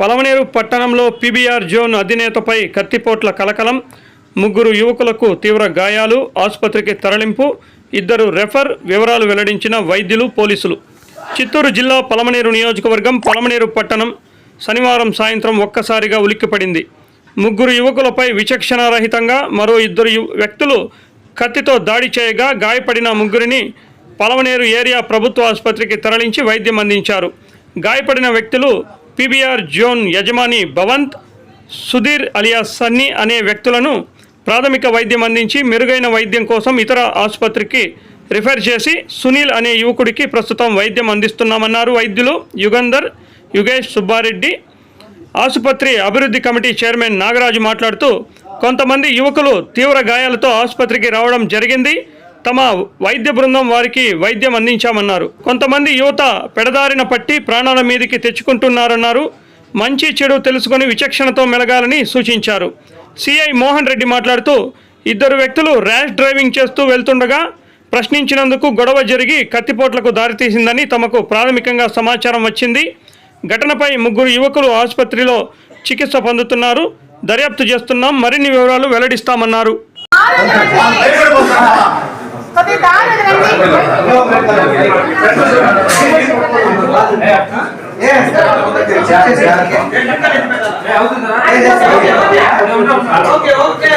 పలమనేరు పట్టణంలో PBR zone అధినేతపై కత్తిపోట్ల కలకలం. ముగ్గురు యువకులకు తీవ్ర గాయాలు ఆసుపత్రికి తరలింపు ఇద్దరు రెఫర్ వివరాలు వెల్లడించిన వైద్యులు పోలీసులు. చిత్తూరు జిల్లా పలమనేరు నియోజకవర్గం పలమనేరు పట్టణం. శనివారం సాయంత్రం ఒక్కసారిగా ఉలిక్కిపడింది. ముగ్గురు యువకులపై విచక్షణారహితంగా మరో ఇద్దరు వ్యక్తులు కత్తితో దాడి చేయగా గాయపడిన ముగ్గురిని పలమనేరు ఏరియా ప్రభుత్వ ఆసుపత్రికి తరలించి వైద్యం అందించారు. గాయపడిన వ్యక్తులు పీబీఆర్ జోన్ యజమాని భవంత్ సుధీర్ అలియా సన్నీ అనే వ్యక్తులను ప్రాథమిక వైద్యం అందించి మెరుగైన వైద్యం కోసం ఇతర ఆసుపత్రికి రిఫర్ చేసి సునీల్ అనే యువకుడికి ప్రస్తుతం వైద్యం అందిస్తున్నామన్నారు వైద్యులు యుగంధర్ యుగేష్ సుబ్బారెడ్డి. ఆసుపత్రి అభివృద్ధి కమిటీ చైర్మన్ నాగరాజు మాట్లాడుతూ కొంతమంది యువకులు తీవ్ర గాయాలతో ఆసుపత్రికి రావడం జరిగింది. తమ వైద్య బృందం వారికి వైద్యం అందించామన్నారు. కొంతమంది యువత పెడదారిన పట్టి ప్రాణాల మీదకి తెచ్చుకుంటున్నారన్నారు. మంచి చెడు తెలుసుకొని విచక్షణతో మెలగాలని సూచించారు. సిఐ మోహన్ రెడ్డి మాట్లాడుతూ ఇద్దరు వ్యక్తులు ర్యాష్ డ్రైవింగ్ చేస్తూ వెళ్తుండగా ప్రశ్నించినందుకు గొడవ జరిగి కత్తిపోట్లకు దారితీసిందని తమకు ప్రాథమికంగా సమాచారం వచ్చింది. ఘటనపై ముగ్గురు యువకులు ఆసుపత్రిలో చికిత్స పొందుతున్నారు. దర్యాప్తు చేస్తున్నాం. మరిన్ని వివరాలు వెల్లడిస్తామన్నారు. రండి ఓకే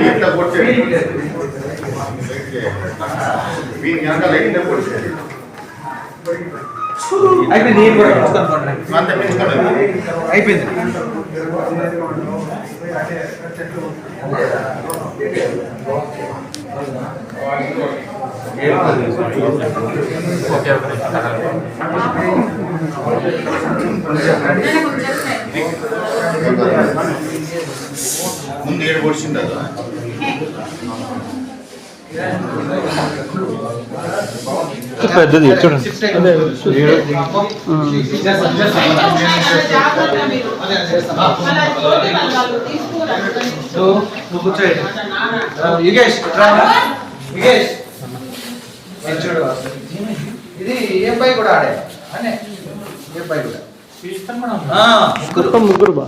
வீட்டுல போட்டு வீட்டுல போட்டு అయిపోయింది ఏం కూడా అయిపోయింది. ముందు ఏడు పొడిచింది రా. యుగేష్ ఇది ఏ అబ్బాయి కూడా ఆడే అనే ఏ అబ్బాయి కూడా ఆ, ముగ్గురు ముగ్గురు బా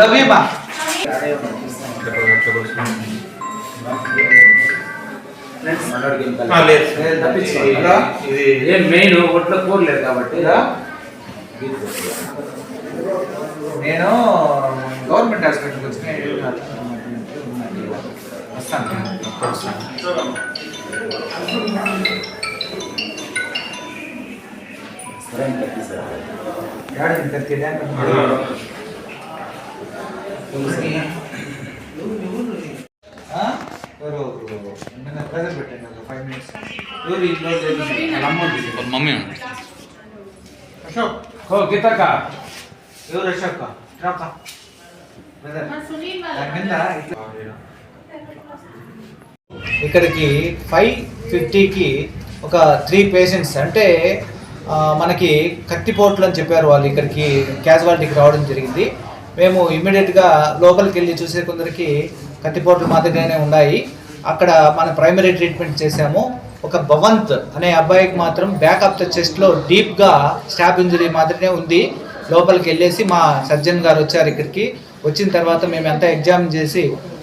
లవ్ యూ బా హలో? ఏం మెయిన్ ఒట్లో కూరలేదు కాబట్టి? నేను గవర్నమెంట్ హాస్పిటల్కి వచ్చిన వస్తాను యాడ ఇంత తెలియక ఆ? ఎవరు నిన్న ప్రెజర్ పెట్టండి ఒక ఫైవ్ మినిట్స్ ఎవరు ఈ క్లోజ్ చేయండి మమ్మీ అశోక్ ఓ గీతక్క ఎవరు అశోక్? రాక ఇక్కడికి ఫైవ్ ఫిఫ్టీకి ఒక త్రీ పేషెంట్స్ అంటే మనకి కత్తిపోట్లు అని చెప్పారు వాళ్ళు ఇక్కడికి క్యాజువాలిటీకి రావడం జరిగింది. మేము ఇమ్మీడియట్గా లోపలికి వెళ్ళి చూసే కొందరికి కత్తిపోట్లు మాదిరిగానే ఉన్నాయి. అక్కడ మన ప్రైమరీ ట్రీట్మెంట్ చేశాము. ఒక భవంత్ అనే అబ్బాయికి మాత్రం బ్యాక్ ఆఫ్ ద చెస్ట్లో డీప్గా స్టాప్ ఇంజరీ మాత్రమే ఉంది. లోపలికి వెళ్ళేసి మా సర్జన్ గారు వచ్చారు ఇక్కడికి. వచ్చిన తర్వాత మేము అంతా ఎగ్జామ్ చేసి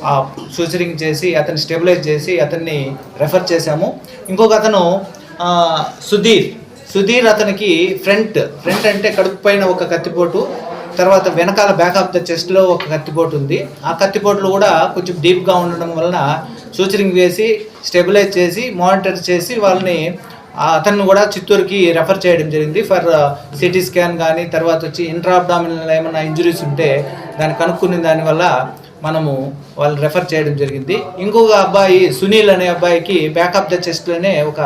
ఆ సూచరింగ్ చేసి అతన్ని స్టెబిలైజ్ చేసి అతన్ని రెఫర్ చేశాము. ఇంకొక అతను సుధీర్. సుధీర్ అతనికి ఫ్రంట్ ఫ్రంట్ అంటే కడుపు పైన ఒక కత్తిపోటు తర్వాత వెనకాల బ్యాక్ ఆఫ్ ద చెస్ట్లో ఒక కత్తిపోటు ఉంది. ఆ కత్తిపోట్లు కూడా కొంచెం డీప్గా ఉండడం వలన సూచరింగ్ వేసి స్టెబిలైజ్ చేసి మానిటర్ చేసి వాళ్ళని అతన్ని కూడా చిత్తూరుకి రెఫర్ చేయడం జరిగింది. ఫర్ సిటీ స్కాన్ కానీ తర్వాత వచ్చి ఇంట్రాబ్డామినల్ ఏమైనా ఇంజురీస్ ఉంటే దాన్ని కనుక్కునే దానివల్ల మనము వాళ్ళు రెఫర్ చేయడం జరిగింది. ఇంకొక అబ్బాయి సునీల్ అనే అబ్బాయికి బ్యాక్ ఆఫ్ ద చెస్ట్లోనే ఒక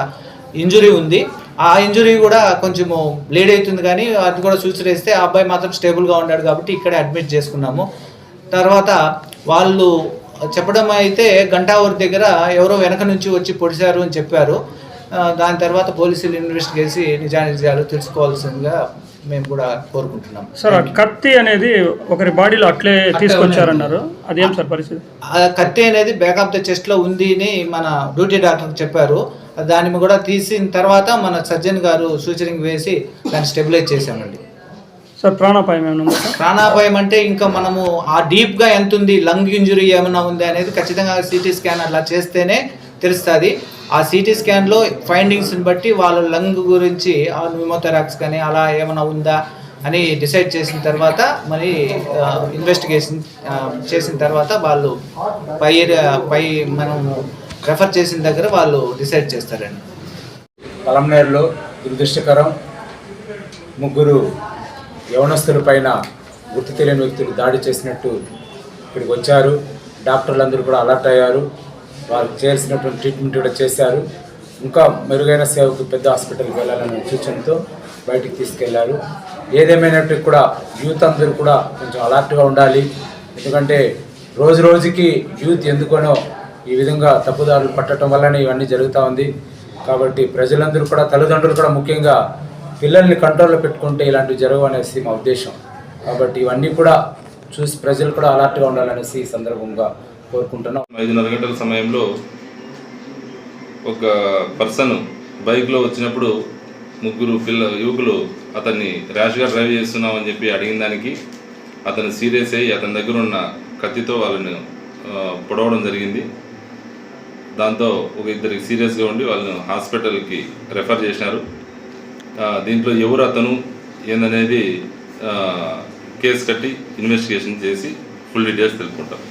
ఇంజురీ ఉంది. ఆ ఇంజురీ కూడా కొంచెము లేట్ అవుతుంది కానీ అది కూడా సూచరిస్తే ఆ అబ్బాయి మాత్రం స్టేబుల్గా ఉన్నాడు కాబట్టి ఇక్కడే అడ్మిట్ చేసుకున్నాము. తర్వాత వాళ్ళు చెప్పడం అయితే గంటావూరు దగ్గర ఎవరో వెనక నుంచి వచ్చి పొడిచారు అని చెప్పారు. దాని తర్వాత పోలీసులు ఇన్వెస్టిగేట్ చేసి నిజానిజాలు తెలుసుకోవాల్సిందిగా మేము కూడా కోరుకుంటున్నాం. సార్ కత్తి అనేది ఒకరి బాడీలో అట్లే తీసుకొచ్చారన్నారు. అదేం సార్ పరిస్థితి? కత్తి అనేది బ్యాక్ ఆఫ్ ద చెస్ట్లో ఉంది అని మన డ్యూటీ డాక్టర్ చెప్పారు. దాన్ని కూడా తీసిన తర్వాత మన సర్జన్ గారు సూచరింగ్ వేసి దాన్ని స్టెబిలైజ్ చేశామండి. సార్ ప్రాణాపాయం ఏమైనా ప్రాణాపాయం అంటే ఇంకా మనము ఆ డీప్గా ఎంత ఉంది లంగ్ ఇంజురీ ఏమైనా ఉంది అనేది ఖచ్చితంగా సిటీ స్కాన్ అట్లా చేస్తేనే తెలుస్తుంది. ఆ సిటీ స్కాన్లో ఫైండింగ్స్ బట్టి వాళ్ళ లంగ్ గురించి ఆ న్యూమోథెరాక్స్ కానీ అలా ఏమైనా ఉందా అని డిసైడ్ చేసిన తర్వాత మరి ఇన్వెస్టిగేషన్ చేసిన తర్వాత వాళ్ళు పై పై మనము రెఫర్ చేసిన దగ్గర వాళ్ళు డిసైడ్ చేస్తారండి. పలంనేరులో దురదృష్టకరం ముగ్గురు యవనస్తుల పైన గుర్తు తెలియని వ్యక్తులు దాడి చేసినట్టు ఇక్కడికి వచ్చారు. డాక్టర్లందరూ కూడా అలర్ట్ అయ్యారు. వారికి చేయాల్సినటువంటి ట్రీట్మెంట్ కూడా చేశారు. ఇంకా మెరుగైన సేవకు పెద్ద హాస్పిటల్కి వెళ్ళాలనే సూచనతో బయటికి తీసుకెళ్ళారు. ఏదేమైనప్పటికీ కూడా యూత్ అందరూ కూడా కొంచెం అలర్ట్గా ఉండాలి. ఎందుకంటే రోజు రోజుకి యూత్ ఎందుకనో ఈ విధంగా తప్పుదారులు పట్టడం వల్లనే ఇవన్నీ జరుగుతూ ఉంది. కాబట్టి ప్రజలందరూ కూడా తల్లిదండ్రులు కూడా ముఖ్యంగా పిల్లల్ని కంట్రోల్లో పెట్టుకుంటే ఇలాంటివి జరగవు అనేసి మా ఉద్దేశం. కాబట్టి ఇవన్నీ కూడా చూసి ప్రజలు కూడా అలర్ట్గా ఉండాలనేసి ఈ సందర్భంగా కోరుకుంటున్నాం. ఐదున్నర గంటల సమయంలో ఒక పర్సన్ బైక్లో వచ్చినప్పుడు ముగ్గురు పిల్ల యువకులు అతన్ని ర్యాష్గా డ్రైవ్ చేస్తున్నామని చెప్పి అడిగిన దానికి అతను సీరియస్ అయ్యి అతని దగ్గర ఉన్న కత్తితో వాళ్ళని పొడవడం జరిగింది. దాంతో ఒక ఇద్దరికి సీరియస్గా ఉండి వాళ్ళని హాస్పిటల్కి రెఫర్ చేసినారు. దీంట్లో ఎవరు అతను ఏందనేది కేసు కట్టి ఇన్వెస్టిగేషన్ చేసి ఫుల్ డీటెయిల్స్ తెలుపుకుంటాం.